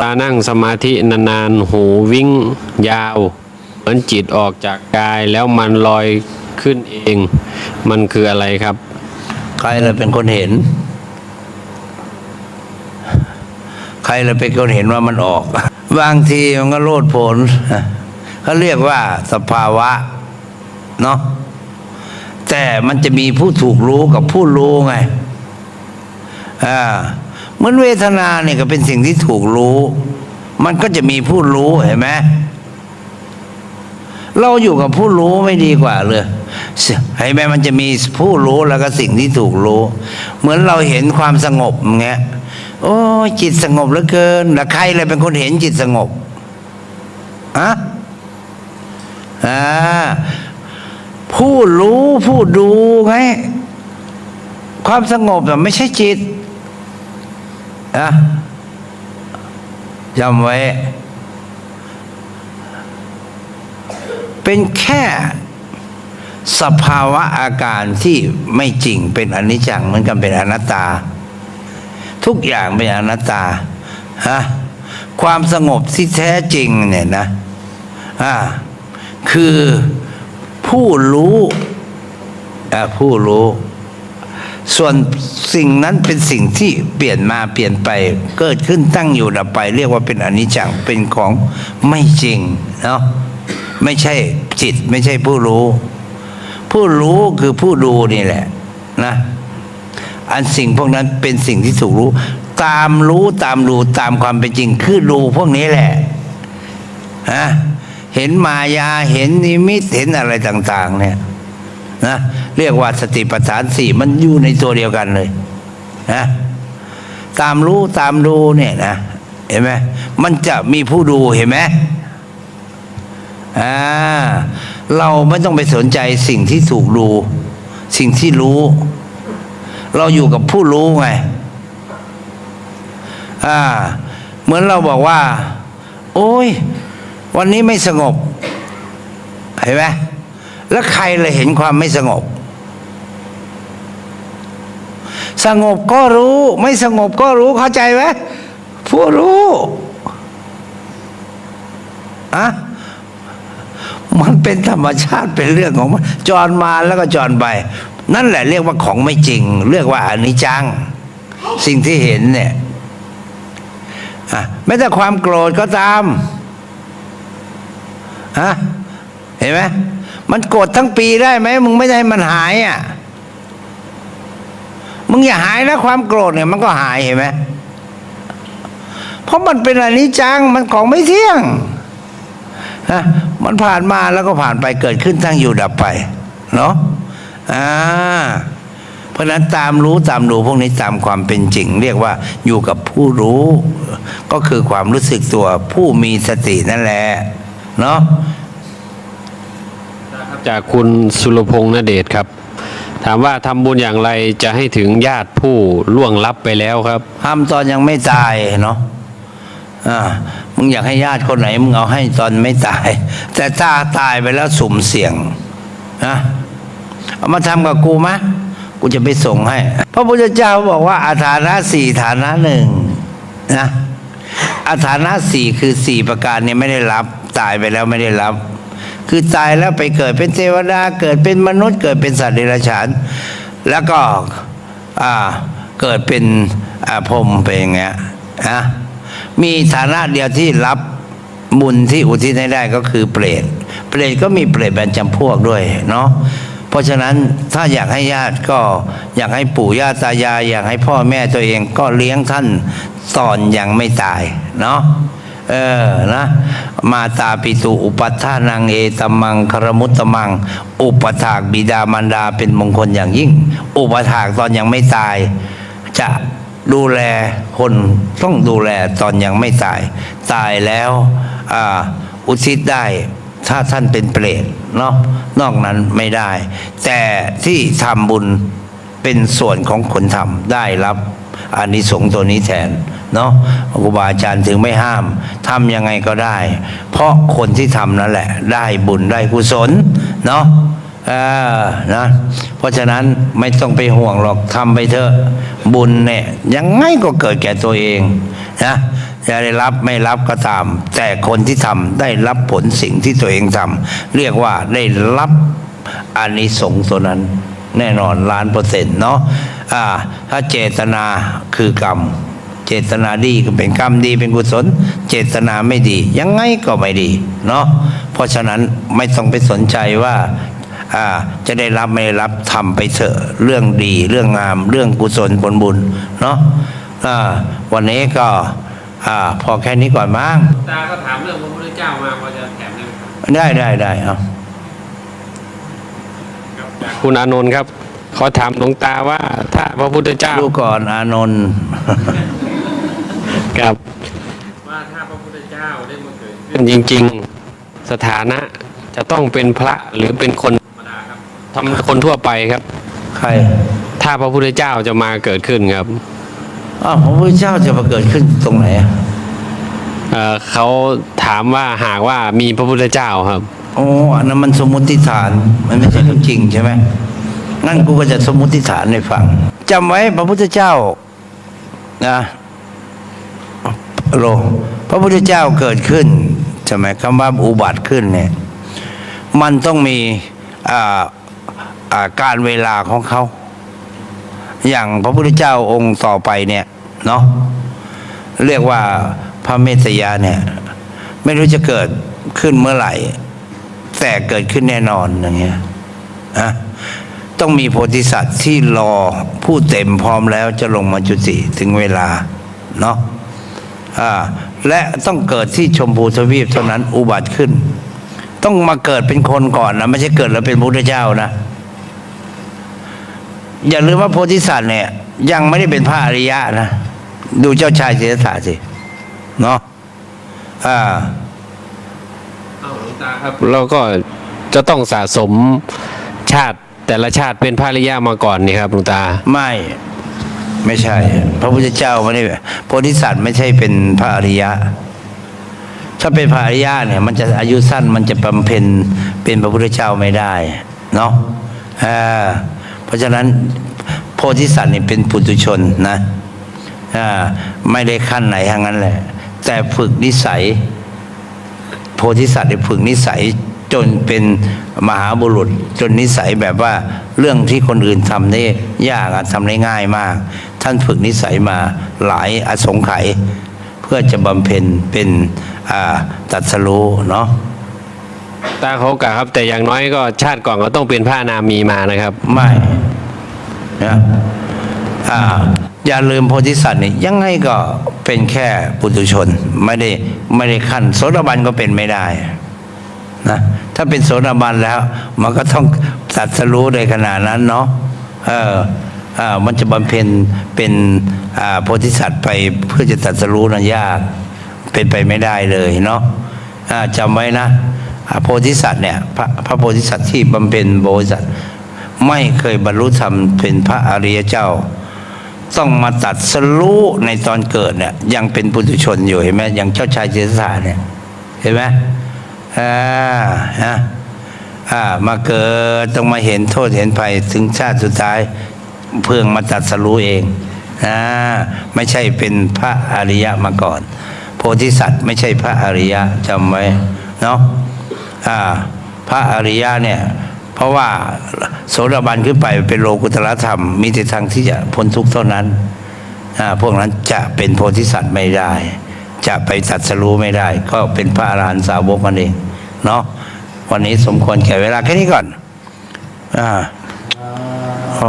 ลานั่งสมาธินานๆ หูวิ่งยาว เหมือนจิตออกจากกายแล้วมันลอยขึ้นเอง มันคืออะไรครับ ใครเลยเป็นคนเห็น ใครเลยเป็นคนเห็นว่ามันออก บางทีมันก็โลดผนเขาเรียกว่าสภาวะ เนาะแต่มันจะมีผู้ถูกรู้กับผู้รู้ไงอ่า เหมือนเวทนาเนี่ยก็เป็นสิ่งที่ถูกรู้ มันก็จะมีผู้รู้เห็นไหมเราอยู่กับผู้รู้ไม่ดีกว่าเลยเห็นไหมมันจะมีผู้รู้แล้วก็สิ่งที่ถูกรู้ เหมือนเราเห็นความสงบอย่างเงี้ย โอ้จิตสงบเหลือเกินแล้วใครเลยเป็นคนเห็นจิตสงบอะอ่าผู้รู้ผู้ดูไงความสงบน่ไม่ใช่จิต อะจำไว้ เป็นแค่สภาวะอาการที่ไม่จริงเป็นอนิจจังเหมือนกันเป็นอนัตตา ทุกอย่างเป็นอนัตตาฮะความสงบที่แท้จริงเนี่ยนะอ่าคือผู้รู้อ่าผู้รู้ ส่วนสิ่งนั้นเป็นสิ่งที่เปลี่ยนมาเปลี่ยนไป เกิดขึ้นตั้งอยู่ดับไป เรียกว่าเป็นอนิจจังเป็นของไม่จริงเนาะไม่ใช่จิตไม่ใช่ผู้รู้ ผู้รู้คือผู้ดูนี่แหละนะอันสิ่งพวกนั้นเป็นสิ่งที่ถูกรู้ ตามรู้ตามดูตามความเป็นจริง คือดูพวกนี้แหละฮะเห็นมายาเห็นนิมิตเห็นอะไรต่าง ๆ เนี่ยนะ เรียกว่าสติปัฏฐานสี่มันอยู่ในตัวเดียวกันเลยนะตามรู้ตามดูเนี่ยนะเห็นไหมมันจะมีผู้ดูเห็นไหมอ่าเราไม่ต้องไปสนใจสิ่งที่ถูกดู สิ่งที่รู้ เราอยู่กับผู้รู้ไงอ่าเหมือนเราบอกว่า โอ้ย วันนี้ไม่สงบ เห็นไหมแล้วใครเลยเห็นความไม่สงบ สงบก็รู้ ไม่สงบก็รู้เข้าใจไหมผู้รู้อะมันเป็นธรรมชาติเป็นเรื่องของมันจรมาแล้วก็จรไป นั่นแหละเรียกว่าของไม่จริง เรียกว่าอนิจจัง สิ่งที่เห็นเนี่ยอะแม้แต่ความโกรธก็ตามฮะเห็นไหมมันโกรธทั้งปีได้ไหมมึงไม่ได้ให้มันหายอะ มึงอย่าหายนะความโกรธเนี่ยมันก็หายเห็นไหมเพราะมันเป็นอนิจจังมันของไม่เที่ยงนะมันผ่านมาแล้วก็ผ่านไปเกิดขึ้นตั้งอยู่ดับไป เนาะอ่าเพราะฉะนั้นตามรู้ตามดูพวกนี้ตามความเป็นจริง เรียกว่าอยู่กับผู้รู้ ก็คือความรู้สึกตัวผู้มีสตินั่นแหละ เนาะจากคุณสุรพงษ์นเดชครับ ถามว่าทำบุญอย่างไรจะให้ถึงญาติผู้ล่วงลับไปแล้วครับทำตอนยังไม่ตายเนาะอ่ามึงอยากให้ญาติคนไหนมึงเอาให้ตอนไม่ตาย แต่ถ้าตายไปแล้วสุ่มเสี่ยงนะเอามาทำกับกูมะกูจะไปส่งให้ พระพุทธเจ้าบอกว่าอาฐานะสี่ฐานะหนึ่งนะอาฐานะสี่คือสี่ประการเนี่ยไม่ได้รับ ตายไปแล้วไม่ได้รับ คือตายแล้วไปเกิดเป็นเทวดาเกิดเป็นมนุษย์ เกิดเป็นสัตว์เดรัจฉาน แล้วก็เกิดเป็นพรมเป็นอย่างเงี้ยนะมีฐานะเดียวที่รับบุญที่อุทิศให้ได้ก็คือเปรต เปรตก็มีเปรตแบ่งจำพวกด้วยเนาะ เพราะฉะนั้นถ้าอยากให้ญาติก็อยากให้ปู่ย่าตายายอยากให้พ่อแม่ตัวเองก็เลี้ยงท่านตอนยังไม่ตายเนาะ เออนะ มาตาปิตุอุปัฏฐานังเอตมังคารมุตตมัง อุปถากบิดามารดาเป็นมงคลอย่างยิ่ง อุปถากตอนยังไม่ตาย จะดูแลคนต้องดูแลตอนยังไม่ตาย ตายแล้วอุทิศได้ถ้าท่านเป็นเปรตเนาะนอกนั้นไม่ได้ แต่ที่ทำบุญเป็นส่วนของคนทำได้รับ อานิสงส์ตัวนี้แทนเนาะครูบาอาจารย์ถึงไม่ห้ามทำยังไงก็ได้ เพราะคนที่ทำนั่นแหละ ได้บุญได้กุศลเนาะเออนะเพราะฉะนั้นไม่ต้องไปห่วงหรอกทำไปเถอะบุญเนี่ยยังไงก็เกิดแก่ตัวเองนะจะได้รับไม่รับก็ตาม แต่คนที่ทำได้รับผลสิ่งที่ตัวเองทำเรียกว่าได้รับอานิสงส์ตัวนั้น แน่นอนล้านเปอร์เซ็นต์เนาะอ่า ถ้าเจตนาคือกรรม เจตนาดีก็เป็นกรรมดีเป็นกุศล เจตนาไม่ดี ยังไงก็ไม่ดีเนาะเพราะฉะนั้นไม่ต้องไปสนใจว่าอ่าจะได้รับไม่ได้รับทำไปเถอะเรื่องดี เรื่องงาม เรื่องกุศลผลบุญเนาะอ่าวันนี้ก็อ่าพอแค่นี้ก่อนมั้งตาก็ถามเรื่องพระพุทธเจ้ามาพอจะแถมได้ไหมครับได้ได้ได้เอาจากคุณอานนท์ครับ ขอถามหลวงตาว่า ถ้าพระพุทธเจ้าดูก่อนอานนท์ครับว่าถ้าพระพุทธเจ้าได้มาเกิดขึ้นจริง ๆสถานะจะต้องเป็นพระหรือเป็นคนธรรมดาครับทำคนทั่วไปครับ ใคร ถ้าพระพุทธเจ้าจะมาเกิดขึ้นครับอ้าวพระพุทธเจ้าจะมาเกิดขึ้นตรงไหนอะเอ่อเขาถามว่าหากว่ามีพระพุทธเจ้าครับ โอ้อันนั้นมันสมมติฐาน มันไม่ใช่เรื่องจริงใช่ไหม งั้นกูก็จะสมมติฐานให้ฟังจำไว้พระพุทธเจ้านะโลพระพุทธเจ้าเกิดขึ้นใช่ไหมคำว่าอุบัติขึ้นเนี่ยมันต้องมีการเวลาของเขา อย่างพระพุทธเจ้าองค์ต่อไปเนี่ยเนาะเรียกว่าพระเมสยาเนี่ย ไม่รู้จะเกิดขึ้นเมื่อไหร่ แต่เกิดขึ้นแน่นอนอย่างเงี้ยนะ ต้องมีโพธิสัตว์ที่รอผู้เต็มพร้อมแล้วจะลงมาจุติถึงเวลาเนาะอ่าและต้องเกิดที่ชมพูทวีปเท่านั้นอุบัติขึ้น ต้องมาเกิดเป็นคนก่อนนะไม่ใช่เกิดแล้วเป็นพระพุทธเจ้านะ อย่าลืมว่าโพธิสัตว์เนี่ย ยังไม่ได้เป็นพระอริยะนะดูเจ้าชายเสดถาสิเนาะอ่าเอาหลวงตาครับเราก็จะต้องสะสมชาติ แต่ละชาติเป็นพระอริยะมาก่อนนี่ครับหลวงตา ไม่ไม่ใช่ พระพุทธเจ้าไม่ได้โพธิสัตว์ไม่ใช่เป็นพระอริยะ ถ้าเป็นพระอริยะเนี่ย มันจะอายุสั้นมันจะบำเพ็ญเป็นพระพุทธเจ้าไม่ได้เนาะเพราะฉะนั้นโพธิสัตว์นี่เป็นปุถุชนนะไม่ได้ขั้นไหนทั้งนั้นแหละ แต่ฝึกนิสัย โพธิสัตว์ได้ฝึกนิสัย จนเป็นมหาบุรุษ จนนิสัยแบบว่าเรื่องที่คนอื่นทำได้ยากอะทำได้ง่ายมาก ท่านฝึกนิสัยมาหลายอสงไขยเพื่อจะบำเพ็ญเป็นอ่าตัดสรู้เนาะตาเขากะครับ แต่อย่างน้อยก็ชาติก่อนก็ต้องเป็นพระอนามีมานะครับ ไม่นะอ่าอย่าลืมโพธิสัตว์นี่ยังไงก็เป็นแค่ปุถุชน ไม่ได้ไม่ได้ขั้นโสดาบันก็เป็นไม่ได้ นะถ้าเป็นโสดาบันแล้ว มันก็ต้องตัดสรู้ในขนาดนั้นเนาะเออเออมันจะบำเพ็ญเป็นโพธิสัตว์ไปเพื่อจะตัดสรู้นะยากเป็นไปไม่ได้เลยเนาะจำไว้นะโพธิสัตว์เนี่ยพระพระโพธิสัตว์ที่บำเพ็ญโพธิสัตว์ไม่เคยบรรลุธรรมเป็นพระอริยเจ้า ต้องมาตัดสรู้ในตอนเกิดเนี่ยยังเป็นปุถุชนอยู่เห็นไหมอย่างเจ้าชายเจษาเนี่ยเห็นไหม อ่าฮะอ่ามาเกิดต้องมาเห็นโทษเห็นภัยถึงชาติสุดท้ายเพื่องมาตัดสรู้เองอ่าไม่ใช่เป็นพระอริยะมาก่อน โพธิสัตว์ไม่ใช่พระอริยะจำไว้เนาะอ่าพระอริยะเนี่ยเพราะว่าโสดาบันขึ้นไปเป็นโลกุตรธรรม มีแต่ทางที่จะพ้นทุกข์เท่านั้นอ่าพวกนั้นจะเป็นโพธิสัตว์ไม่ได้ จะไปตัดสรู้ไม่ได้ ก็เป็นพระอรหันตสาวกมันเองเนาะวันนี้สมควรแก่เวลาแค่นี้ก่อน อ่าโอ้